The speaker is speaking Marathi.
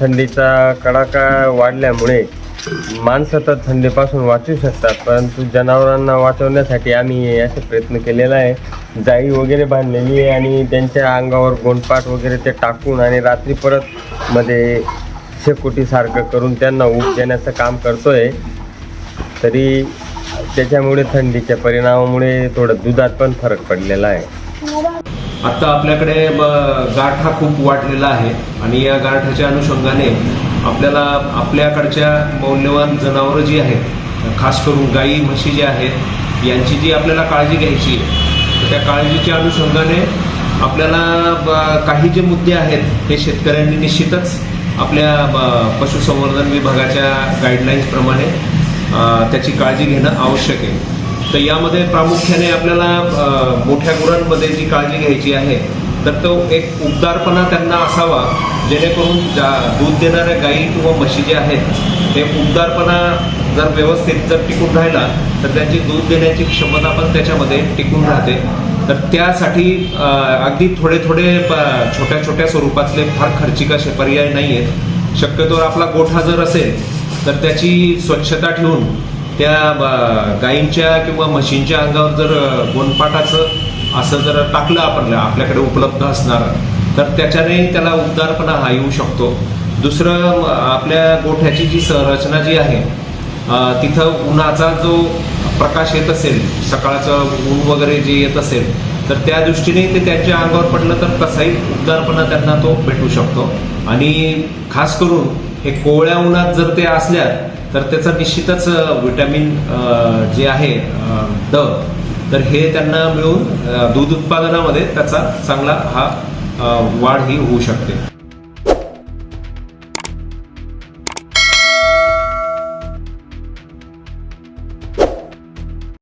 थंडीचा कडाका वाढल्यामुळे माणसं तर थंडीपासून वाचू शकतात परंतु जनावरांना वाचवण्यासाठी आम्ही असे प्रयत्न केलेला आहे. जाळी वगैरे बांधलेली आहे आणि त्यांच्या अंगावर गोंडपाट वगैरे ते टाकून आणि रात्री परत मध्ये शेकोटीसारखं करून त्यांना ऊब देण्याचं काम करतोय. तरी त्याच्यामुळे थंडीच्या परिणामामुळे थोडं दुधात पण फरक पडलेला आहे. आत्ता आपल्याकडे ब- गाठ हा खूप वाढलेला आहे आणि या गाठाच्या अनुषंगाने आपल्याला आपल्याकडच्या मौल्यवान जनावरं जी आहेत खास करून गाई म्हशी जी आहेत यांची जी आपल्याला काळजी घ्यायची आहे तर त्या काळजीच्या अनुषंगाने आपल्याला ब- काही जे मुद्दे आहेत हे शेतकऱ्यांनी निश्चितच आपल्या ब- पशुसंवर्धन विभागाच्या गाईडलाईन्सप्रमाणे त्याची काळजी घेणं आवश्यक आहे. तर यामध्ये प्रामुख्याने आपल्याला मोठ्या गुरांमध्ये जी काळजी घ्यायची आहे तर तो एक उबदारपणा त्यांना असावा जेणेकरून जा- दूध देणाऱ्या गायी किंवा म्हशी ज्या आहेत ते उबदारपणा जर व्यवस्थित जर टिकून राहिला तर त्यांची दूध देण्याची क्षमता पण त्याच्यामध्ये टिकून राहते. तर त्यासाठी अगदी थोडे थोडे छोट्या छोट्या स्वरूपातले फार खर्चिक असे पर्याय नाही आहेत शक्यतोवर आपला गोठा जर असेल तर त्याची स्वच्छता ठेवून त्या गायींच्या किंवा म्हशींच्या अंगावर जर गोनपाटाचं असं जर टाकलं आपण आपल्याकडे उपलब्ध असणारं तर त्याच्याने त्याला उबदारपणा हा येऊ शकतो. दुसरं आपल्या गोठ्याची जी संरचना जी आहे तिथं उन्हाचा जो प्रकाश येत असेल सकाळचं ऊन वगैरे जे येत असेल तर त्या दृष्टीने ते त्यांच्या अंगावर पडलं तर कसाही उबदारपणा त्यांना तो भेटू शकतो. आणि खास करून हे कोवळ्या उन्हात जर ते असल्या तर त्याचा निश्चितच व्हिटॅमिन विटॅमिन जे आहे अ, ड तर हे त्यांना मिळून दूध उत्पादनामध्ये त्याचा चांगला हा वाढ ही होऊ शकते.